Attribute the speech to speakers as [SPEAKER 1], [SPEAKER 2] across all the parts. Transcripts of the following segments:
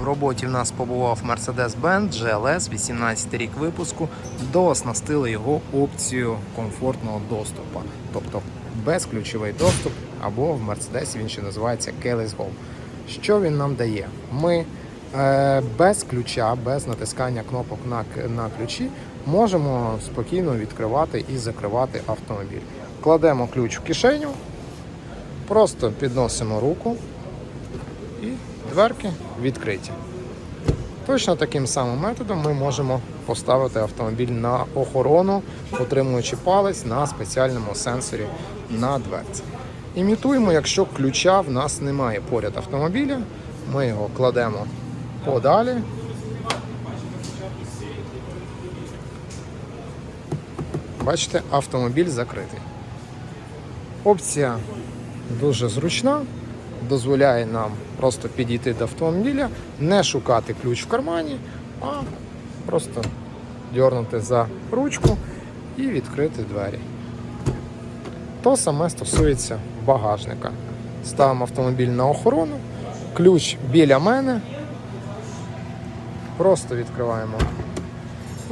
[SPEAKER 1] В роботі в нас побував Mercedes-Benz GLS 18 рік випуску. Дооснастили його опцією комфортного доступу, тобто безключовий доступ, або в Mercedes він ще називається Keyless Go. Що він нам дає? Ми е, без ключа, без натискання кнопок на, на ключі можемо спокійно відкривати і закривати автомобіль. Кладемо ключ в кишеню, просто підносимо руку і дверки відкриті. Точно таким самим методом ми можемо поставити автомобіль на охорону, утримуючи палець на спеціальному сенсорі на дверці. Імітуємо, якщо ключа в нас немає поряд автомобіля, ми його кладемо подалі. Бачите, автомобіль закритий. Опція дуже зручна, дозволяє нам просто підійти до автомобіля, не шукати ключ в кармані, а просто дьорнути за ручку і відкрити двері. То саме стосується багажника. Ставимо автомобіль на охорону, ключ біля мене. Просто відкриваємо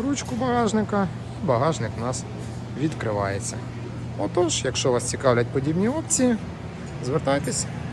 [SPEAKER 1] ручку багажника, і багажник у нас відкривається. Отож, якщо вас цікавлять подібні опції, звертайтеся,